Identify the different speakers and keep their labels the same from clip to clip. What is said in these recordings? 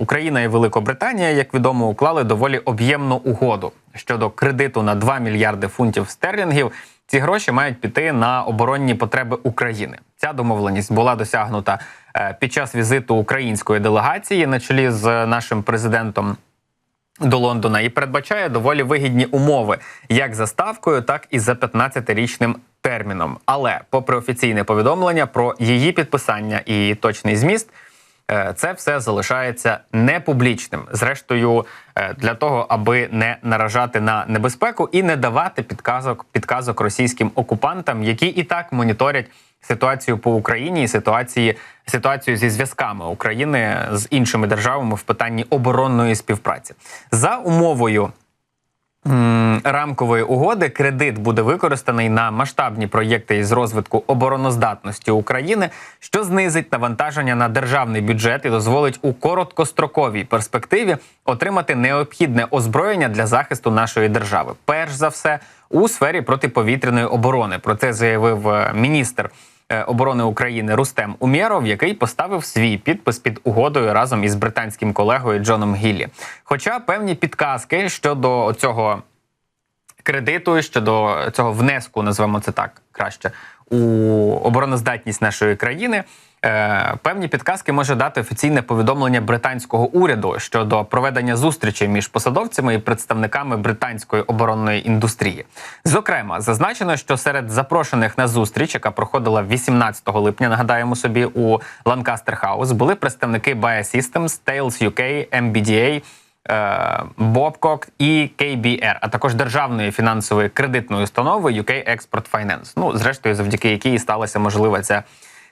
Speaker 1: Україна і Великобританія, як відомо, уклали доволі об'ємну угоду щодо кредиту на 2 мільярди фунтів стерлінгів. Ці гроші мають піти на оборонні потреби України. Ця домовленість була досягнута е, під час візиту української делегації на чолі з нашим президентом до Лондона і передбачає доволі вигідні умови як за ставкою, так і за 15-річним терміном. Але, попри офіційне повідомлення про її підписання і точний зміст. Е, Це все залишається непублічним. Зрештою, е, для того, аби не наражати на небезпеку і не давати підказок підказок російським окупантам, які і так моніторять ситуацію по Україні і ситуації ситуацію зі зв'язками України з іншими державами в питанні оборонної співпраці за умовою. Рамкової угоди кредит буде використаний на масштабні проєкти із розвитку обороноздатності України, що знизить навантаження на державний бюджет і дозволить у короткостроковій перспективі отримати необхідне озброєння для захисту нашої держави. Перш за все у сфері протиповітряної оборони. Про це заявив е, міністр оборони України Рустем Умєров, який поставив свій підпис під угодою разом із британським колегою Джоном Гіллі. Хоча певні підказки щодо цього кредиту щодо цього внеску, назвемо це так краще, у обороноздатність нашої країни. Е, певні підказки може дати офіційне повідомлення британського уряду щодо проведення зустрічей між посадовцями і представниками британської оборонної індустрії. Зокрема, зазначено, що серед запрошених на зустріч, яка проходила 18 липня, нагадаємо собі, у Ланкастер Хаус, були представники Biosystems, Tails UK, MBDA, е, Bobcock і KBR, а також державної фінансової кредитної установи UK Export Finance. Ну, зрештою, завдяки якій сталася можлива ця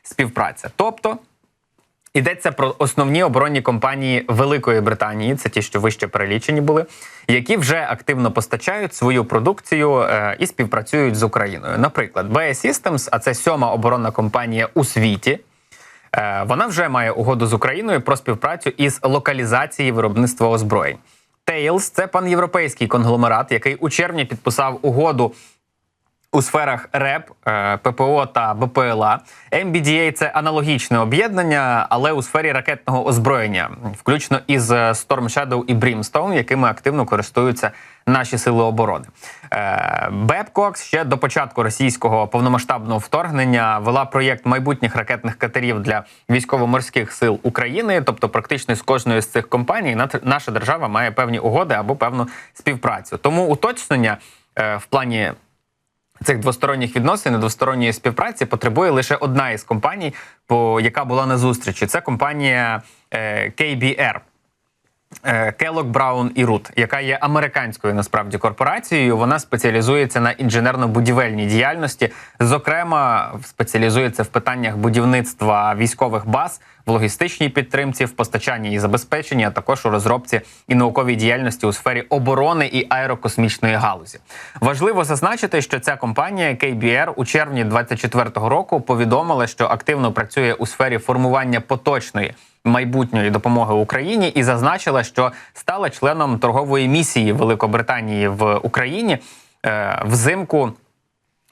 Speaker 1: співпраця. Тобто йдеться про основні оборонні компанії Великої Британії, це ті, що вище перелічені були, які вже активно постачають свою продукцію е, і співпрацюють з Україною. Наприклад, BAE Systems, а це сьома оборонна компанія у світі. Е, Вона вже має угоду з Україною про співпрацю із локалізації виробництва озброєнь. Tails – це панєвропейський конгломерат, який у червні підписав угоду у сферах РЕП, е, ППО та БПЛА. MBDA – це аналогічне об'єднання, але у сфері ракетного озброєння, включно із е, Storm Shadow і Brimstone, якими активно користуються наші сили оборони. Бебкокс ще до початку російського повномасштабного вторгнення вела проєкт майбутніх ракетних катерів для військово-морських сил України. Тобто, практично з кожною з цих компаній наша держава має певні угоди або певну співпрацю. Тому уточнення е, в плані цих двосторонніх відносин і двосторонньої співпраці потребує лише одна із компаній, по яка була на зустрічі. Це компанія KBR. Kellogg Brown і Root, яка є американською насправді корпорацією. Вона спеціалізується на інженерно-будівельній діяльності. Зокрема, спеціалізується в питаннях будівництва військових баз, в логістичній підтримці, в постачанні і забезпеченні, а також у розробці і науковій діяльності у сфері оборони і аерокосмічної галузі. Важливо зазначити, що ця компанія KBR у червні 2024 року повідомила, що активно працює у сфері формування поточної майбутньої допомоги Україні і зазначила, що стала членом торгової місії Великобританії в Україні е, взимку.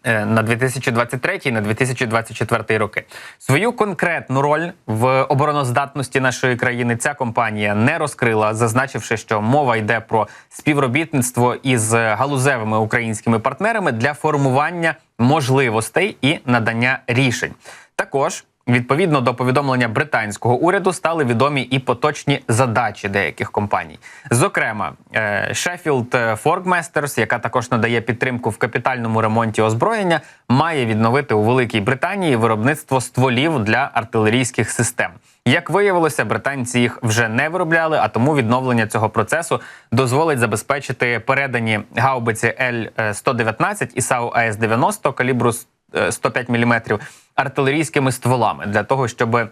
Speaker 1: Е, На 2023 і на 2024 роки свою конкретну роль в обороноздатності нашої країни ця компанія не розкрила, зазначивши, що мова йде про співробітництво із галузевими українськими партнерами для формування можливостей і надання рішень. Також Відповідно до повідомлення британського уряду стали відомі і поточні задачі деяких компаній. Зокрема, е, Sheffield Forgmasters, яка також надає підтримку в капітальному ремонті озброєння, має відновити у Великій Британії виробництво стволів для артилерійських систем. Як виявилося, британці їх вже не виробляли, а тому відновлення цього процесу дозволить забезпечити передані гаубиці Л-119 і САУ АС-90 калібру е, 105 мм артилерійськими стволами для того, щоб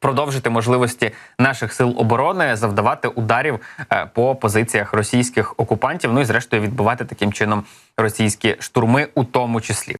Speaker 1: продовжити можливості наших сил оборони завдавати ударів е, по позиціях російських окупантів. Ну і зрештою відбувати таким чином російські штурми, у тому числі.